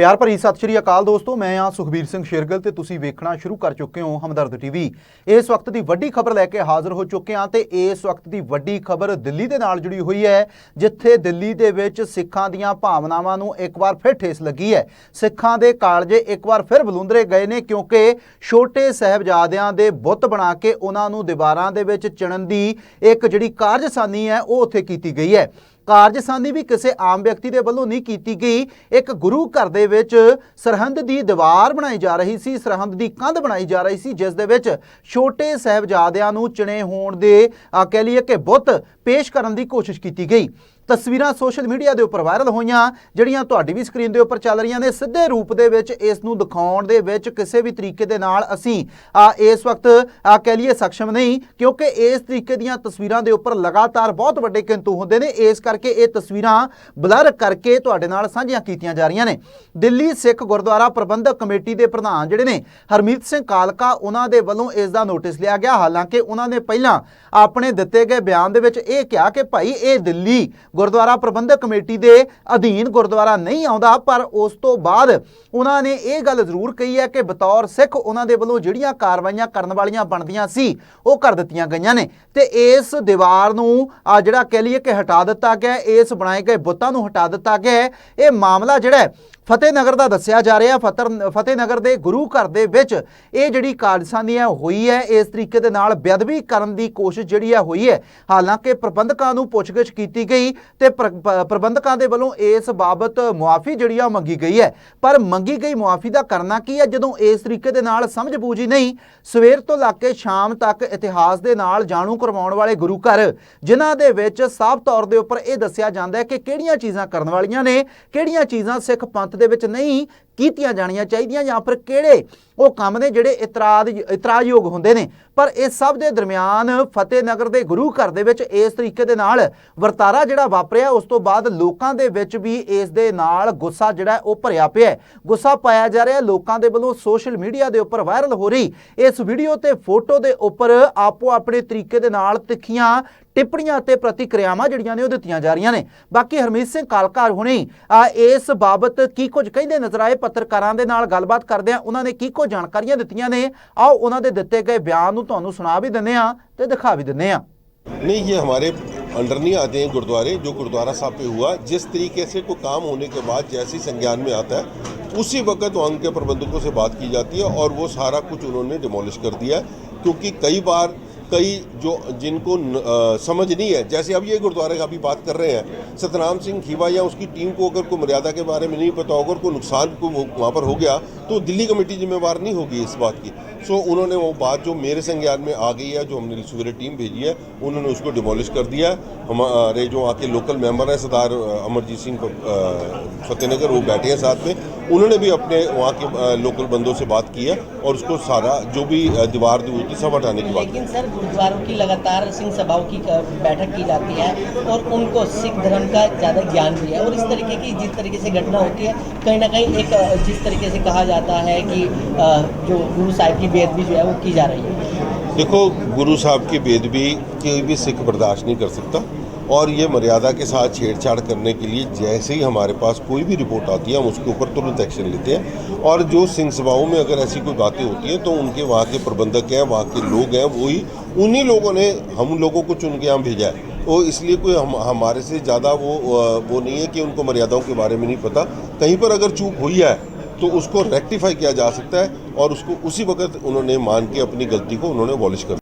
ਪਿਆਰ ਭਰੀ ਸਤਿ ਸ਼੍ਰੀ ਅਕਾਲ ਦੋਸਤੋ, ਮੈਂ ਆ ਸੁਖਬੀਰ ਸਿੰਘ ਸ਼ੇਰਗਲ ਤੇ ਤੁਸੀਂ ਵੇਖਣਾ ਸ਼ੁਰੂ ਕਰ ਚੁੱਕੇ ਹੋ ਹਮਦਰਦ ਟੀਵੀ ਇਸ ਵਕਤ ਦੀ ਵੱਡੀ ਖਬਰ ਲੈ ਕੇ ਹਾਜ਼ਰ ਹੋ ਚੁੱਕੇ ਹਾਂ ਤੇ ਇਸ ਵਕਤ ਦੀ ਵੱਡੀ ਖਬਰ ਦਿੱਲੀ ਦੇ ਨਾਲ ਜੁੜੀ ਹੋਈ ਹੈ, ਜਿੱਥੇ ਦਿੱਲੀ ਦੇ ਵਿੱਚ ਸਿੱਖਾਂ ਦੀਆਂ ਭਾਵਨਾਵਾਂ ਨੂੰ ਇੱਕ ਵਾਰ ਫਿਰ ਠੇਸ ਲੱਗੀ ਹੈ। ਸਿੱਖਾਂ ਦੇ ਕਾਲਜੇ ਇੱਕ ਵਾਰ ਫਿਰ ਬਲੁੰਦਰੇ ਗਏ ਨੇ ਕਿਉਂਕਿ ਛੋਟੇ ਸਹਿਬਜ਼ਾਦਿਆਂ ਦੇ ਬੁੱਤ ਬਣਾ ਕੇ ਉਹਨਾਂ ਨੂੰ ਦੀਵਾਰਾਂ ਦੇ ਵਿੱਚ ਚਿਣਨ ਦੀ ਇੱਕ ਜਿਹੜੀ ਕਾਰਜਸਾਨੀ ਹੈ, ਉਹ ਉੱਥੇ ਕੀਤੀ ਗਈ ਹੈ। ਕਾਰਜਸਾਨੀ ਵੀ ਕਿਸੇ ਆਮ ਵਿਅਕਤੀ ਦੇ ਵੱਲੋਂ ਨਹੀਂ ਕੀਤੀ ਗਈ। ਇੱਕ ਗੁਰੂ ਘਰ ਦੇ ਵਿੱਚ ਸਰਹੰਦ ਦੀ ਦੀਵਾਰ ਬਣਾਈ ਜਾ ਰਹੀ ਸੀ, ਸਰਹੰਦ ਦੀ ਕੰਧ ਬਣਾਈ ਜਾ ਰਹੀ ਸੀ, ਜਿਸ ਦੇ ਵਿੱਚ ਛੋਟੇ ਸਹਿਬਜ਼ਾਦਿਆਂ ਨੂੰ ਚਿਣੇ ਹੋਣ ਦੇ ਕਹਿ ਲਈਏ ਕਿ ਬੁੱਤ ਪੇਸ਼ ਕਰਨ ਦੀ ਕੋਸ਼ਿਸ਼ ਕੀਤੀ ਗਈ। ਤਸਵੀਰਾਂ ਸੋਸ਼ਲ ਮੀਡੀਆ ਦੇ ਉੱਪਰ ਵਾਇਰਲ ਹੋਈਆਂ, ਜਿਹੜੀਆਂ ਤੁਹਾਡੀ ਵੀ ਸਕਰੀਨ ਦੇ ਉੱਪਰ ਚੱਲ ਰਹੀਆਂ ਨੇ। ਸਿੱਧੇ ਰੂਪ ਦੇ ਵਿੱਚ ਇਸ ਨੂੰ ਦਿਖਾਉਣ ਦੇ ਵਿੱਚ ਕਿਸੇ ਵੀ ਤਰੀਕੇ ਦੇ ਨਾਲ ਅਸੀਂ ਇਸ ਵਕਤ ਕਹਿ ਲਈਏ ਸક્ષਮ ਨਹੀਂ, ਕਿਉਂਕਿ ਇਸ ਤਰੀਕੇ ਦੀਆਂ ਤਸਵੀਰਾਂ ਦੇ ਉੱਪਰ ਲਗਾਤਾਰ ਬਹੁਤ ਵੱਡੇ ਕਿੰਤੂ ਹੁੰਦੇ ਨੇ। ਇਸ ਕਰਕੇ ਇਹ ਤਸਵੀਰਾਂ ਬਲਰ ਕਰਕੇ ਤੁਹਾਡੇ ਨਾਲ ਸਾਂਝੀਆਂ ਕੀਤੀਆਂ ਜਾ ਰਹੀਆਂ ਨੇ। ਦਿੱਲੀ ਸਿੱਖ ਗੁਰਦੁਆਰਾ ਪ੍ਰਬੰਧਕ ਕਮੇਟੀ ਦੇ ਪ੍ਰਧਾਨ ਜਿਹੜੇ ਨੇ, ਹਰਮੀਤ ਸਿੰਘ ਕਾਲਕਾ, ਉਹਨਾਂ ਦੇ ਵੱਲੋਂ ਇਸ ਦਾ ਨੋਟਿਸ ਲਿਆ ਗਿਆ। ਹਾਲਾਂਕਿ ਉਹਨਾਂ ਨੇ ਪਹਿਲਾਂ ਆਪਣੇ ਦਿੱਤੇ ਗਏ ਬਿਆਨ ਦੇ ਵਿੱਚ ਇਹ ਕਿਹਾ ਕਿ ਭਾਈ, ਇਹ ਦਿੱਲੀ ਗੁਰਦੁਆਰਾ ਪ੍ਰਬੰਧਕ ਕਮੇਟੀ ਦੇ ਅਧੀਨ ਗੁਰਦੁਆਰਾ ਨਹੀਂ ਆਉਂਦਾ, ਪਰ ਉਸ ਤੋਂ ਬਾਅਦ ਉਹਨਾਂ ਨੇ ਇਹ ਗੱਲ ਜ਼ਰੂਰ ਕਹੀ ਹੈ ਕਿ ਬਤੌਰ ਸਿੱਖ ਉਹਨਾਂ ਦੇ ਵੱਲੋਂ ਜਿਹੜੀਆਂ ਕਾਰਵਾਈਆਂ ਕਰਨ ਵਾਲੀਆਂ ਬਣਦੀਆਂ ਸੀ, ਉਹ ਕਰ ਦਿੱਤੀਆਂ ਗਈਆਂ ਨੇ ਤੇ ਇਸ ਦੀਵਾਰ ਨੂੰ ਆ ਜਿਹੜਾ ਕਹਿ ਲਈਏ ਕਿ ਹਟਾ ਦਿੱਤਾ ਗਿਆ, ਇਸ ਬਣਾਏ ਗਏ ਬੁੱਤਾਂ ਨੂੰ ਹਟਾ ਦਿੱਤਾ ਗਿਆ ਹੈ। ਇਹ ਮਾਮਲਾ ਜਿਹੜਾ ਹੈ ਫਤਿਹਨਗਰ ਦਾ ਦੱਸਿਆ ਜਾ ਰਿਹਾ, ਫਤਰ, ਫਤਿਹਨਗਰ ਦੇ ਗੁਰੂ ਘਰ ਦੇ ਵਿੱਚ ਇਹ ਜਿਹੜੀ ਕਾਰਜਸਾਨੀ ਹੋਈ ਹੈ, ਇਸ ਤਰੀਕੇ ਦੇ ਨਾਲ ਬੇਅਦਬੀ ਕਰਨ ਦੀ ਕੋਸ਼ਿਸ਼ ਜਿਹੜੀ ਹੈ ਹੋਈ ਹੈ। ਹਾਲਾਂਕਿ ਪ੍ਰਬੰਧਕਾਂ ਨੂੰ ਪੁੱਛਗਿੱਛ ਕੀਤੀ ਗਈ ਤੇ ਪ੍ਰ- ਪ- ਪ੍ਰਬੰਧਕਾਂ ਦੇ ਵੱਲੋਂ ਇਸ ਬਾਬਤ ਮੁਆਫੀ ਜਿਹੜੀ ਆ ਉਹ ਮੰਗੀ ਗਈ ਹੈ। ਪਰ ਮੰਗੀ ਗਈ ਮੁਆਫੀ ਦਾ ਕਰਨਾ ਕੀ ਹੈ? ਜਦੋਂ ਇਸ ਤਰੀਕੇ ਦੇ ਨਾਲ ਸਮਝ ਬੂਝੀ ਨਹੀਂ, ਸਵੇਰ ਤੋਂ ਲੱਗ ਕੇ ਸ਼ਾਮ ਤੱਕ ਇਤਿਹਾਸ ਦੇ ਨਾਲ ਜਾਣੂ ਕਰਵਾਉਣ ਵਾਲੇ ਗੁਰੂ ਘਰ, ਜਿਨ੍ਹਾਂ ਦੇ ਵਿੱਚ ਸਾਫ਼ ਤੌਰ ਦੇ ਉੱਪਰ ਇਹ ਦੱਸਿਆ ਜਾਂਦਾ ਹੈ ਕਿ ਕਿਹੜੀਆਂ ਚੀਜ਼ਾਂ ਕਰਨ ਵਾਲੀਆਂ ਨੇ, ਕਿਹੜੀਆਂ ਚੀਜ਼ਾਂ ਸਿੱਖ ਪੰਥ ਦੇ ਵਿੱਚ ਨਹੀਂ ਕੀਤੀਆਂ ਜਾਣੀਆਂ ਚਾਹੀਦੀਆਂ ਜਾਂ ਫਿਰ ਕਿਹੜੇ ਉਹ ਕੰਮ ਨੇ ਜਿਹੜੇ ਇਤਰਾਜ਼, ਇਤਰਾਜ਼ਯੋਗ ਹੁੰਦੇ ਨੇ। ਪਰ ਇਸ ਸਭ ਦੇ ਦਰਮਿਆਨ ਫਤਿਹਨਗਰ ਦੇ ਗੁਰੂ ਘਰ ਦੇ ਵਿੱਚ ਇਸ ਤਰੀਕੇ ਦੇ ਨਾਲ ਵਰਤਾਰਾ ਜਿਹੜਾ ਵਾਪਰਿਆ, ਉਸ ਤੋਂ ਬਾਅਦ ਲੋਕਾਂ ਦੇ ਵਿੱਚ ਵੀ ਇਸ ਦੇ ਨਾਲ ਗੁੱਸਾ ਜਿਹੜਾ ਉਹ ਭਰਿਆ ਪਿਆ ਗੁੱਸਾ ਪਾਇਆ ਜਾ ਰਿਹਾ, ਲੋਕਾਂ ਦੇ ਵੱਲੋਂ ਸੋਸ਼ਲ ਮੀਡੀਆ ਦੇ ਉੱਪਰ ਵਾਇਰਲ ਹੋ ਰਹੀ ਇਸ ਵੀਡੀਓ ਤੇ ਫੋਟੋ ਦੇ ਉੱਪਰ ਆਪੋ ਆਪਣੇ ਤਰੀਕੇ ਦੇ ਨਾਲ ਤਿੱਖੀਆਂ ਟਿੱਪਣੀਆਂ ਅਤੇ ਪ੍ਰਤੀਕਿਰਿਆਵਾਂ ਜਿਹੜੀਆਂ ਨੇ ਉਹ ਦਿੱਤੀਆਂ ਜਾ ਰਹੀਆਂ ਨੇ ਬਾਕੀ ਹਰਮੀਤ ਸਿੰਘ ਕਾਲਕਾਰ ਹੁਣੇ ਆ ਇਸ ਬਾਬਤ ਕੀ ਕੁਝ ਕਹਿੰਦੇ ਨਜ਼ਰ ਆਏ ਪੱਤਰਕਾਰਾਂ ਦੇ ਨਾਲ ਗੱਲਬਾਤ ਕਰਦੇ ਆ ਉਹਨਾਂ ਨੇ ਕੀ ਕੁਝ ਜਾਣਕਾਰੀਆਂ ਦਿੱਤੀਆਂ ਨੇ ਆਓ ਉਹਨਾਂ ਦੇ ਦਿੱਤੇ ਗਏ ਬਿਆਨ ਨੂੰ ਤੁਹਾਨੂੰ ਸੁਣਾ ਵੀ ਦਿੰਦੇ ਆ ਤੇ ਦਿਖਾ ਵੀ ਦਿੰਦੇ ਆ नहीं ये हमारे अंडर नहीं आते हैं गुरुद्वारे जो गुरुद्वारा साहब पे हुआ जिस तरीके से कोई काम होने के बाद जैसे ही संज्ञान में आता है उसी वक्त वहाँ के प्रबंधकों से बात की जाती है और वो सारा कुछ उन्होंने डिमोलिश कर दिया है क्योंकि कई बार कई जो जिनको न- अ, समझ नहीं है जैसे अब ये गुरुद्वारे का अभी बात कर रहे हैं सतनाम सिंह खीवा या उसकी टीम को अगर कोई मर्यादा के बारे में नहीं पता होगा और कोई नुकसान को वो वहाँ पर हो गया तो दिल्ली कमेटी जिम्मेवार नहीं होगी इस बात की। सो उन्होंने वो बात जो मेरे संज्ञान में आ गई है, जो हमने सवेरे टीम भेजी है, उन्होंने उसको डिमोलिश कर दिया हमारे जो वहाँ के लोकल मेंबर हैं, सरदार अमरजीत सिंह फतेहनगर, वो बैठे हैं साथ में। उन्होंने भी अपने वहाँ के लोकल बंदों से बात की है और उसको सारा, जो भी दीवार दी थी, सब हटाने की बात लेकिन सर, गुरुद्वारों की लगातार सिंह सभाओं की बैठक की जाती है और उनको सिख धर्म का ज़्यादा ज्ञान भी है। और इस तरीके की, जिस तरीके से घटना होती है, कहीं ना कहीं एक जिस तरीके से कहा जाता है कि जो गुरु साहिब की बेदबी जो है वो की जा रही है? देखो, गुरु साहब की बेदबी कोई भी सिख बर्दाश्त नहीं कर सकता और ये मर्यादा के साथ छेड़छाड़ करने के लिए जैसे ही हमारे पास कोई भी रिपोर्ट आती है, हम उसके ऊपर तुरंत एक्शन लेते हैं। और जो सिंह सभाओं में अगर ऐसी कोई बातें होती हैं तो उनके वहाँ के प्रबंधक हैं, वहाँ के लोग हैं वही उन्हीं लोगों ने, हम लोगों को चुन के यहाँ भेजा है। वो इसलिए कोई हम, हमारे से ज़्यादा वो वो नहीं है कि उनको मर्यादाओं के बारे में नहीं पता। कहीं पर अगर चूक हुई है तो उसको रेक्टिफाई किया जा सकता है और उसको उसी वक्त उन्होंने मान के अपनी गलती को उन्होंने वॉलिश कर